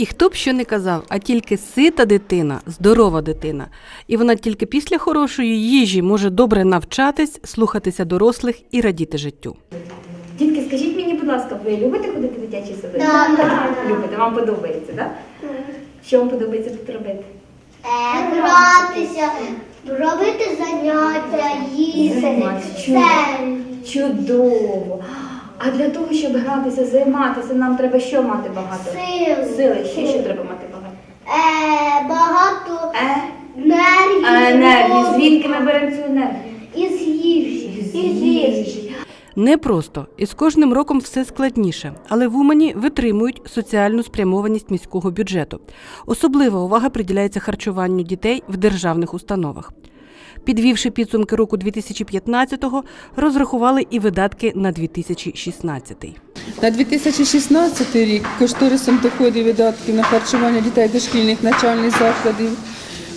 І хто б що не казав, а тільки сита дитина, здорова дитина. І вона тільки після хорошої їжі може добре навчатись, слухатися дорослих і радіти життю. Дітки, скажіть мені, будь ласка, ви любите ходити в дитячий садок? Так. Любите, вам подобається, так? Що вам подобається тут робити? Е, гратися, робити заняття, їсти, Чудово! А для того, щоб гратися, займатися, нам треба що мати багато? Сили. Сили. Ще що треба мати багато? Е, багато Е? енергії. Енергії. Звідки ми беремо цю енергію? Із їжі. Із їжі. Непросто, і з кожним роком все складніше, але в Умані витримують соціальну спрямованість міського бюджету. Особлива увага приділяється харчуванню дітей в державних установах. Підвівши підсумки року 2015-го, розрахували і видатки на 2016. На 2016 рік кошторисом доходів видатків на харчування дітей дошкільних навчальних закладів,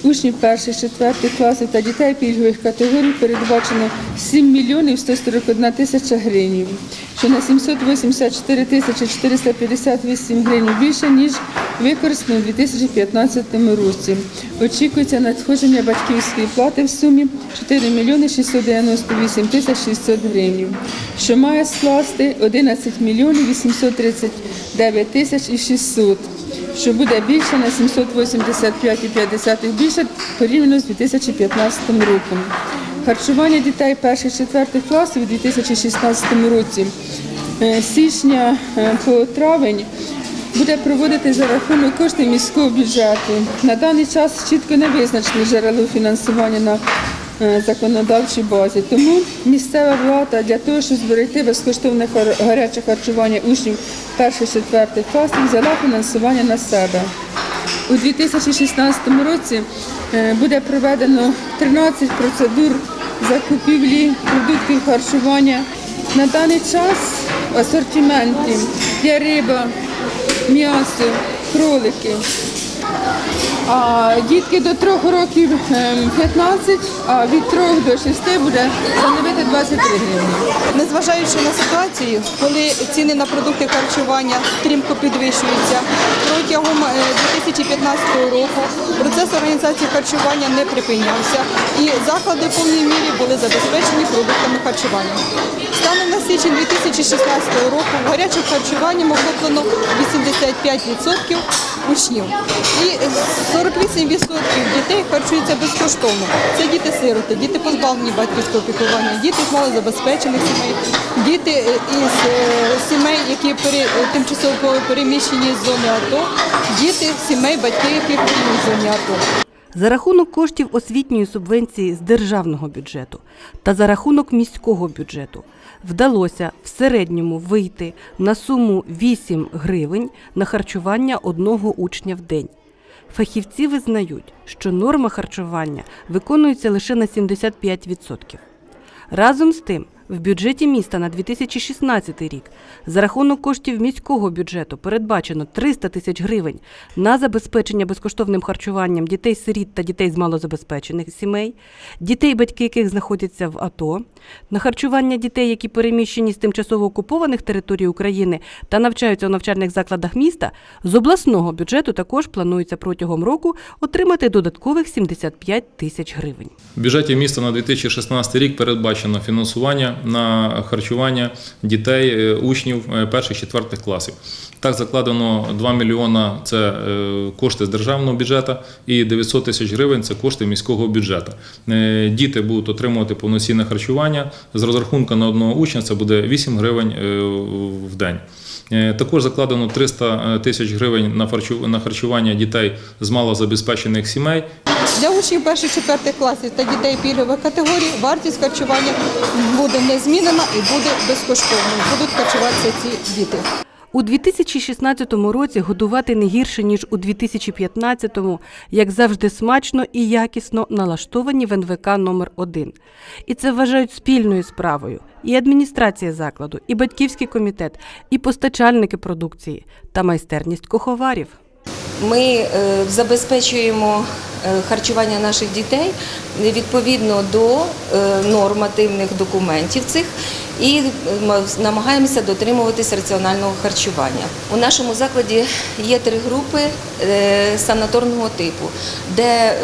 учнів перших, четвертих класів та дітей пільгових категорій передбачено 7 мільйонів 141 тисяча гривень, що на 784 тисячі 458 гривень більше, ніж використано у 2015 році. Очікується надходження батьківської плати в сумі 4 мільйони 698 тисяч 600 гривень, що має скласти 11 мільйонів 839 тисяч і 600, що буде більше на 785,5 більше порівняно з 2015 роком. Харчування дітей перших четвертих класів у 2016 році е, січня е, по травень буде проводити за рахунок коштів міського бюджету. На даний час чітко не визначено джерело фінансування на е, законодавчій базі. Тому місцева влада для того, щоб зберегти безкоштовне гаряче харчування учнів перших-четвертих класів, взяла фінансування на себе. У 2016 році е, буде проведено 13 процедур закупівлі продуктів харчування. На даний час в асортименті є риба, м'ясо, кролики. Дітки до 3 років ем, 15, а від 3 до 6 буде становити 23 гривні. Незважаючи на ситуацію, коли ціни на продукти харчування стрімко підвищуються, протягом е, 2015 року процес організації харчування не припинявся і заклади в повній мірі були забезпечені продуктами харчування. Станом на січень 2016 року гарячим харчуванням охоплено 85% учнів. І 48% дітей харчуються безкоштовно. Це діти-сироти, діти позбавлені батьківського піклування, діти з малозабезпечених сімей, діти е, із е, сімей, які е, тимчасово переміщені з зони АТО, діти сімей, яких воюють в зоні АТО. За рахунок коштів освітньої субвенції з державного бюджету та за рахунок міського бюджету вдалося в середньому вийти на суму 8 гривень на харчування одного учня в день. Фахівці визнають, що норма харчування виконується лише на 75%. Разом з тим, в бюджеті міста на 2016 рік за рахунок коштів міського бюджету передбачено 300 тисяч гривень на забезпечення безкоштовним харчуванням дітей-сиріт та дітей з малозабезпечених сімей, дітей, батьки яких знаходяться в АТО, на харчування дітей, які переміщені з тимчасово окупованих територій України та навчаються у навчальних закладах міста, з обласного бюджету також планується протягом року отримати додаткових 75 тисяч гривень. В бюджеті міста на 2016 рік передбачено фінансування на харчування дітей, е, учнів е, перших четвертих класів. Так закладено 2 мільйона це е, кошти з державного бюджету і 900 тисяч гривень це кошти міського бюджету. Діти будуть отримувати повноцінне харчування з розрахунку на одного учня. Це буде 8 гривень в день. Е, Також закладено 300 тисяч гривень на харчування дітей з малозабезпечених сімей. Для учнів перших четвертих класів та дітей пільгових категорій вартість харчування буде не змінена і буде безкоштовною. Будуть харчуватися ці діти. У 2016 році годувати не гірше ніж у 2015-му, як завжди, смачно і якісно налаштовані в НВК номер 1 І це вважають спільною справою і адміністрація закладу, і батьківський комітет, і постачальники продукції та майстерність куховарів. Ми е, забезпечуємо е, харчування наших дітей відповідно до е, нормативних документів цих і намагаємося дотримуватись раціонального харчування. У нашому закладі є три групи санаторного типу, де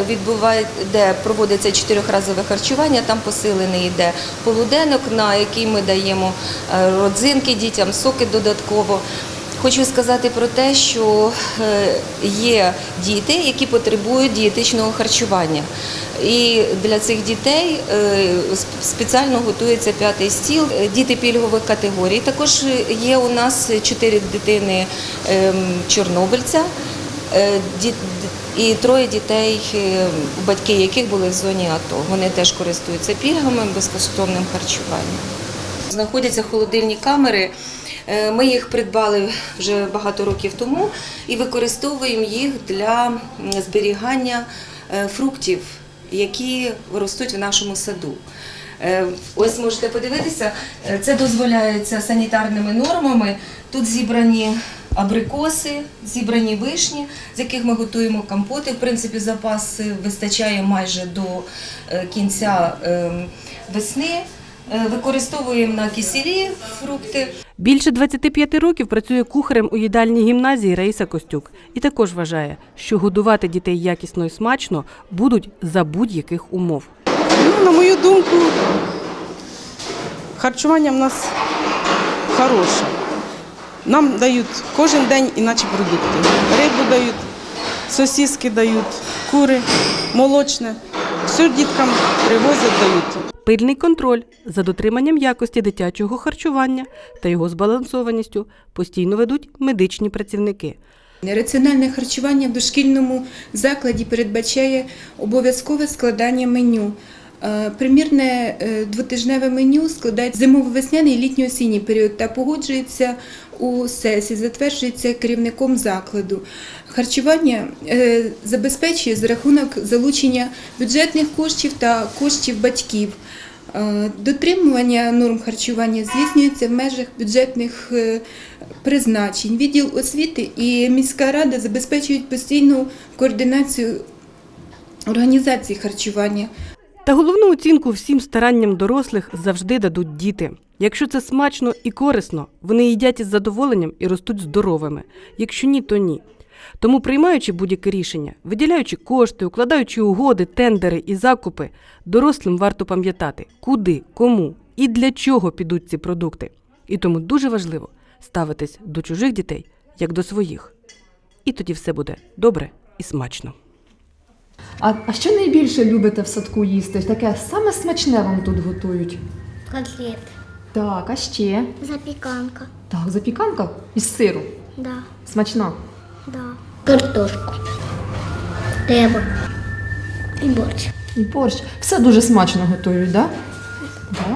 де проводиться чотирьохразове харчування. Там посилений йде полуденок, на який ми даємо родзинки дітям, соки додатково. Хочу сказати про те, що е, є діти, які потребують дієтичного харчування. І для цих дітей е, спеціально готується п'ятий стіл. Е, Діти пільгових категорій. Також є у нас чотири дитини ем, чорнобильця і троє дітей, батьки яких були в зоні АТО. Вони теж користуються пільгами безкоштовним харчуванням. Знаходяться холодильні камери. Е, Ми їх придбали вже багато років тому і використовуємо їх для зберігання е, фруктів, які ростуть в нашому саду. Е, Ось можете подивитися, це дозволяється санітарними нормами. Тут зібрані абрикоси, зібрані вишні, з яких ми готуємо компоти. В принципі, запас вистачає майже до кінця е, весни. Е, Використовуємо на кисілі фрукти. Більше 25 років працює кухарем у їдальній гімназії Раїса Костюк і також вважає, що годувати дітей якісно і смачно будуть за будь-яких умов. Ну, на мою думку, харчування в нас хороше. Нам дають кожен день іначе продукти. Рибу дають, сосиски дають, кури, молочне. Все діткам привозять, дають. Пильний контроль за дотриманням якості дитячого харчування та його збалансованістю постійно ведуть медичні працівники. Раціональне харчування в дошкільному закладі передбачає обов'язкове складання меню. Е, Примірне е, двотижневе меню складають зимово-весняний і літньо-осінній період та погоджується у сесії, затверджується керівником закладу. Харчування е, забезпечує за рахунок залучення бюджетних коштів та коштів батьків. Дотримування норм харчування здійснюється в межах бюджетних призначень. Відділ освіти і міська рада забезпечують постійну координацію організації харчування. Та головну оцінку всім старанням дорослих завжди дадуть діти. Якщо це смачно і корисно, вони їдять із задоволенням і ростуть здоровими. Якщо ні, то ні. Тому, приймаючи будь-яке рішення, виділяючи кошти, укладаючи угоди, тендери і закупи, дорослим варто пам'ятати, куди, кому і для чого підуть ці продукти. І тому дуже важливо ставитись до чужих дітей як до своїх. І тоді все буде добре і смачно. А, а що найбільше любите в садку їсти? Таке саме смачне вам тут готують. Котлет. Так, а ще? Запіканка. Так, запіканка із сиру. Да, Смачна. да. Картошку. Треба. І борщ. І борщ. Все дуже смачно готують, так? Да? Да?